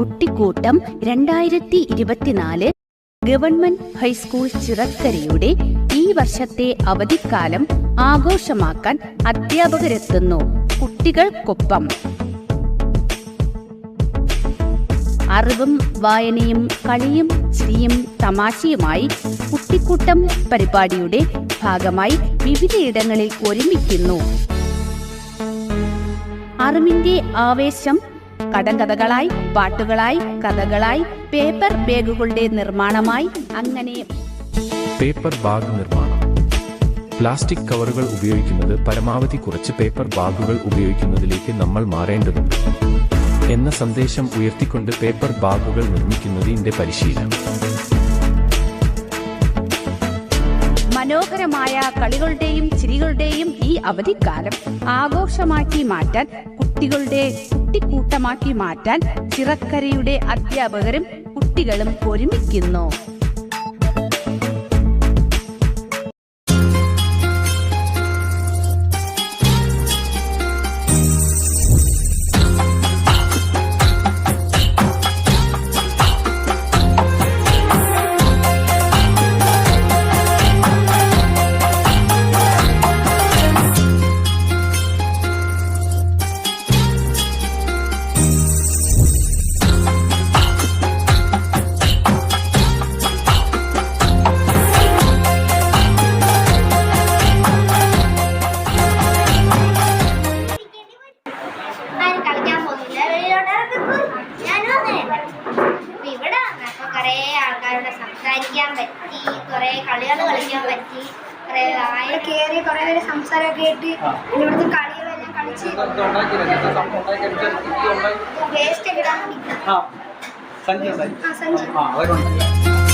കുട്ടിക്കൂട്ടം രണ്ടായിരത്തി ഇരുപത്തിനാല് government high school ചിറക്കരയുടെ ഈ വർഷത്തെ അവധിക്കാലം ആഘോഷമാക്കാൻ അധ്യാപകരെത്തുന്നു കുട്ടികൾക്കൊപ്പം. അറിവും വായനയും കളിയും ചിരിയും തമാശയുമായി കുട്ടിക്കൂട്ടം പരിപാടിയുടെ ഭാഗമായി വിവിധയിടങ്ങളിൽ ഒരുമിക്കുന്നു. അറിവിന്റെ ആവേശം കടങ്കഥകളായി പാട്ടുകളായി കഥകളായി പേപ്പർ ബാഗുകളുടെ നിർമ്മാണമായി അങ്ങനെ പേപ്പർ ബാഗ് നിർമ്മാണം. പ്ലാസ്റ്റിക് കവറുകൾ ഉപയോഗിക്കുന്നത് പരമാവധി കുറച്ച് പേപ്പർ ബാഗുകൾ ഉപയോഗിക്കുന്നതിലേക്ക് നമ്മൾ മാറേണ്ടതുണ്ട് എന്ന സന്ദേശം ഉയർത്തിക്കൊണ്ട് പേപ്പർ ബാഗുകൾ നിർമ്മിക്കുന്നതിന്റെ പരിശീലനം. മനോഹരമായ കളികളുടെയും ചിരികളുടെയും ഈ അവധിക്കാലം ആഘോഷമാക്കി മാറ്റാൻ കുട്ടികളുടെ കുട്ടിക്കൂട്ടമാക്കി മാറ്റാൻ ചിറക്കരയുടെ അധ്യാപകരും കുട്ടികളും ഒരുമിക്കുന്നു. ആൾക്കാരോട് സംസാരിക്കാൻ പറ്റി കുറെ കളികൾ കളിക്കാൻ പറ്റി കുറെ വായ കയറി കുറെ പേര് സംസാരമൊക്കെ കേട്ട് പിന്നെ ഇവിടുത്തെ കളികളെല്ലാം കളിച്ച് വേസ്റ്റ് ഒക്കെ ഇടാൻ സഞ്ജയ് ആ അവരുണ്ട്.